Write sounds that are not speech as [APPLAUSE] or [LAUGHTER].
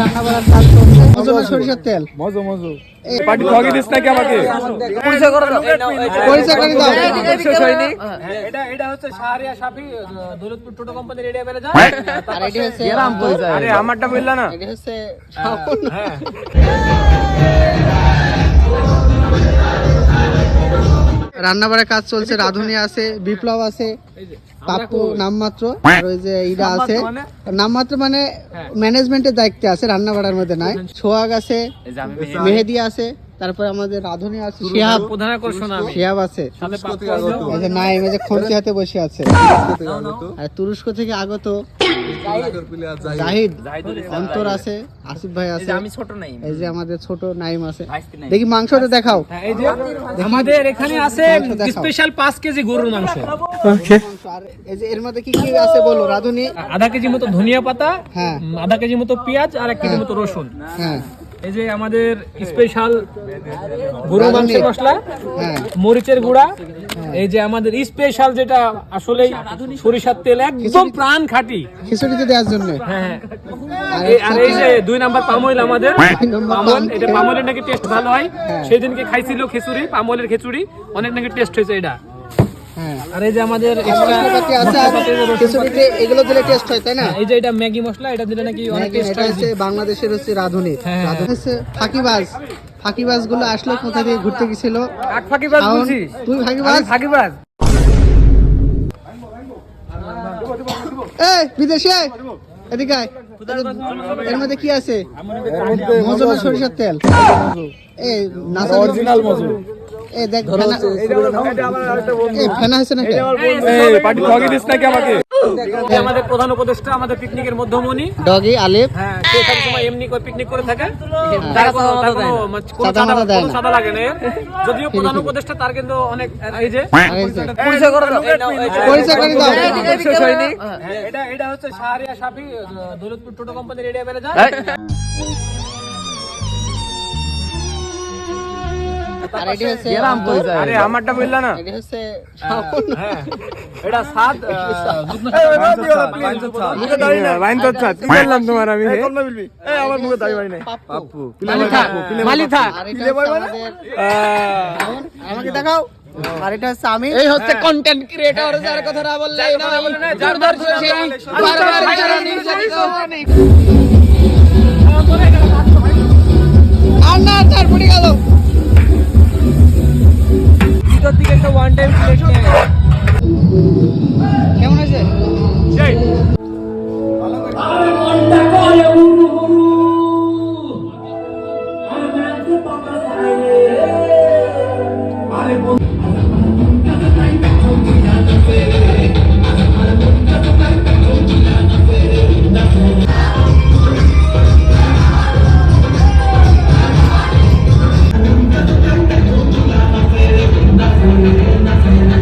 রান্না করার কাজ চলছে সরিষার তেল। মজো মজো। পার্টি ঠকি দিস নাকি আমাকে? পরিচয় করে দাও। শেষ হয়নি। এটা এটা হচ্ছে শাহরিয়া শাফি দৌলতপুর টোটো কোম্পানির এরিয়া ম্যানেজার আর এটি হচ্ছে আরে আমারটা বললা না। এটি হচ্ছে শাওন। [LAUGHS] রান্নাবাড়ার কাজ চলছে রাধুনি আছে বিপ্লব আছে পাপ্পু নামমাত্র আর ওই যে ইরা আছে। নামমাত্র মানে ম্যানেজমেন্টের দায়িত্বে আছে রান্নাবাড়ার মধ্যে নাই। সোহাগ আছে মেহেদি আছে। তারপরে আমাদের রাধুনি আছে। শিহাব প্রধান আকর্ষণ আমি। শিহাব আছে। নাইম এই যে খন্তি হাতে বসে আছে। আর তুরস্ক থেকে আগত জাহিদ। অন্তর আছে আসিফ ভাই আছে। আমি ছোট নাই এই যে আমাদের ছোট নাইম আছে। দেখি মাংসটা দেখাও। হ্যাঁ, এই যে আমাদের এখানে আছে স্পেশাল পাঁচ কেজি গরুর মাংস। মাংস। আর এই যে এর মধ্যে কি কি আছে বলো? রাধুনি। আধা কেজি মতো ধনিয়া পাতা হ্যাঁ। আধা কেজি মতো পেঁয়াজ আর এক কেজি মতো রসুন। হ্যাঁ। এই যে আমাদের স্পেশাল গরু মাংসের মশলা হ্যাঁ। মরিচের গুঁড়া এই যে আমাদের স্পেশাল যেটা আসলে সরিষার তেল একদম প্রাণ খাঁটি। খিচুড়িতে দেওয়ার জন্য। হ্যাঁ আর এই- আর এই যে দুই নাম্বার পামোইল আমাদের। পামল এটা। পামলের নাকি টেস্ট ভালো হয়? হ্যাঁ। সেদিনকে খাইছিল খিচুড়ি পামলের খিচুড়ি অনেক নাকি টেস্ট হয়েছে এটা। হ্যাঁ আর এই যে আমাদের এগুলো দিলে টেস্ট হয় তাই না? এই যে এটা ম্যাগি মশলা এটা দিলে নাকি অনেক টেস্ট হয়। বাংলাদেশের হচ্ছে রাধুনি। হ্যাঁ। হচ্ছে ফাঁকিবাজ। ফাঁকিবাজগুলো আসলে কোথা থেকে ঘুরতে গেছিল? কাক ফাঁকিবাজ শাওন, বলছিস তুই ফাঁকিবাজ? ফাঁকিবাজ। এই বিদেশে এদিকে এর মধ্যে কি আছে? মজো না সরিষার তেল। এই নাচা অরিজিনাল মজো এই দেখ ফেনা এই ফেনা হয়েছে নাকি? এই পার্টি ঠকি দিস নাকি আমাকে? আমাদের প্রধান উপদেষ্টা আমাদের পিকনিকের মধ্যমণি। ডগি আলিফ। হ্যাঁ সে এমনি করে পিকনিক করে থাকে। তার কোনো তার মানে সাদা দেয় না। চাঁদা লাগে না। যদিও প্রধান উপদেষ্টা তার কিন্তু অনেক এই যে পরিচয়। করে দাও। হ্যাঁ, এটা এটা হচ্ছে শাহরিয়া শাফি দৌলতপুর টোটো কোম্পানির এরিয়া ম্যানেজার আর এটি হচ্ছে আরে আমারটা বললা না এটি হচ্ছে হ্যাঁ এটা সাদ বাইন তো আচ্ছা কি বললাম তোমার আমি এই আমার মুখে দাই ভাই নাই পাপ্পু মালিথা আর এটা হচ্ছে আমাদের শাওন। আমাকে দেখাও আর এটা হচ্ছে আমি এই হচ্ছে কন্টেন্ট ক্রিয়েটর যার কথা না বললে না যার দর্শক বারবার যারা নির্যাতিত Thank you.